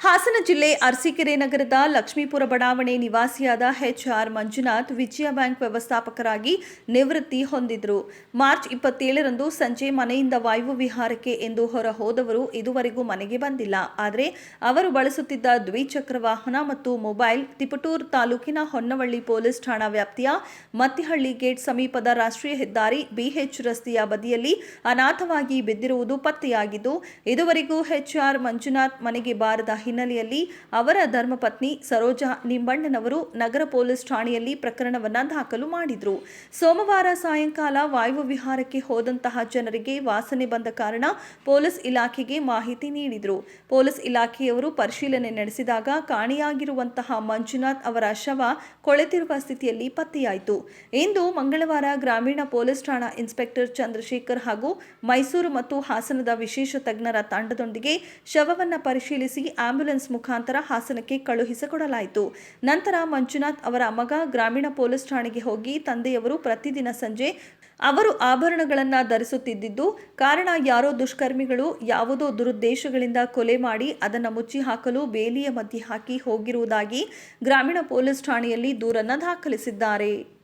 ಹಾಸನ ಜಿಲ್ಲೆ ಅರಸೀಕೆರೆ ನಗರದ ಲಕ್ಷ್ಮೀಪುರ ಬಡಾವಣೆ ನಿವಾಸಿಯಾದ ಎಚ್ಆರ್ ಮಂಜುನಾಥ್ ವಿಜಯ ಬ್ಯಾಂಕ್ ವ್ಯವಸ್ಥಾಪಕರಾಗಿ ನಿವೃತ್ತಿ ಹೊಂದಿದ್ರು. ಮಾರ್ಚ್ ಇಪ್ಪತ್ತೇಳರಂದು ಸಂಜೆ ಮನೆಯಿಂದ ವಾಯು ವಿಹಾರಕ್ಕೆ ಎಂದು ಹೊರ ಹೋದವರು ಇದುವರೆಗೂ ಮನೆಗೆ ಬಂದಿಲ್ಲ. ಆದರೆ ಅವರು ಬಳಸುತ್ತಿದ್ದ ದ್ವಿಚಕ್ರ ವಾಹನ ಮತ್ತು ಮೊಬೈಲ್ ತಿಪಟೂರ್ ತಾಲೂಕಿನ ಹೊನ್ನವಳ್ಳಿ ಪೊಲೀಸ್ ಠಾಣಾ ವ್ಯಾಪ್ತಿಯ ಮತ್ತಿಹಳ್ಳಿ ಗೇಟ್ ಸಮೀಪದ ರಾಷ್ಟ್ರೀಯ ಹೆದ್ದಾರಿ ಬಿಎಚ್ ರಸ್ತೆಯ ಬದಿಯಲ್ಲಿ ಅನಾಥವಾಗಿ ಬಿದ್ದಿರುವುದು ಪತ್ತೆಯಾಗಿದ್ದು, ಇದುವರೆಗೂ ಎಚ್ಆರ್ ಮಂಜುನಾಥ್ ಮನೆಗೆ ಬಾರದ ಹಿನ್ನೆಲೆಯಲ್ಲಿ ಅವರ ಧರ್ಮಪತ್ನಿ ಸರೋಜಾ ನಿಂಬಣ್ಣನವರು ನಗರ ಪೊಲೀಸ್ ಠಾಣೆಯಲ್ಲಿ ಪ್ರಕರಣವನ್ನ ದಾಖಲು ಮಾಡಿದ್ರು. ಸೋಮವಾರ ಸಾಯಂಕಾಲ ವಾಯು ವಿಹಾರಕ್ಕೆ ಹೋದಂತಹ ಜನರಿಗೆ ವಾಸನೆ ಬಂದ ಕಾರಣ ಪೊಲೀಸ್ ಇಲಾಖೆಗೆ ಮಾಹಿತಿ ನೀಡಿದ್ರು. ಪೊಲೀಸ್ ಇಲಾಖೆಯವರು ಪರಿಶೀಲನೆ ನಡೆಸಿದಾಗ ಕಾಣೆಯಾಗಿರುವಂತಹ ಮಂಜುನಾಥ್ ಅವರ ಶವ ಕೊಳೆತಿರುವ ಸ್ಥಿತಿಯಲ್ಲಿ ಪತ್ತೆಯಾಯಿತು. ಇಂದು ಮಂಗಳವಾರ ಗ್ರಾಮೀಣ ಪೊಲೀಸ್ ಠಾಣಾ ಇನ್ಸ್ಪೆಕ್ಟರ್ ಚಂದ್ರಶೇಖರ್ ಹಾಗೂ ಮೈಸೂರು ಮತ್ತು ಹಾಸನದ ವಿಶೇಷ ತಜ್ಞರ ತಂಡದೊಂದಿಗೆ ಶವವನ್ನು ಪರಿಶೀಲಿಸಿ ಆಂಬ್ಯುಲೆನ್ಸ್ ಮುಖಾಂತರ ಹಾಸನಕ್ಕೆ ಕಳುಹಿಸಿಕೊಡಲಾಯಿತು. ನಂತರ ಮಂಜುನಾಥ್ ಅವರ ಮಗ ಗ್ರಾಮೀಣ ಪೊಲೀಸ್ ಠಾಣೆಗೆ ಹೋಗಿ ತಂದೆಯವರು ಪ್ರತಿದಿನ ಸಂಜೆ ಅವರು ಆಭರಣಗಳನ್ನು ಧರಿಸುತ್ತಿದ್ದು ಕಾರಣ ಯಾರೋ ದುಷ್ಕರ್ಮಿಗಳು ಯಾವುದೋ ದುರುದ್ದೇಶಗಳಿಂದ ಕೊಲೆ ಮಾಡಿ ಅದನ್ನು ಮುಚ್ಚಿ ಹಾಕಲು ಬೇಲಿಯ ಮಧ್ಯೆ ಹಾಕಿ ಹೋಗಿರುವುದಾಗಿ ಗ್ರಾಮೀಣ ಪೊಲೀಸ್ ಠಾಣೆಯಲ್ಲಿ ದೂರನ್ನು ದಾಖಲಿಸಿದ್ದಾರೆ.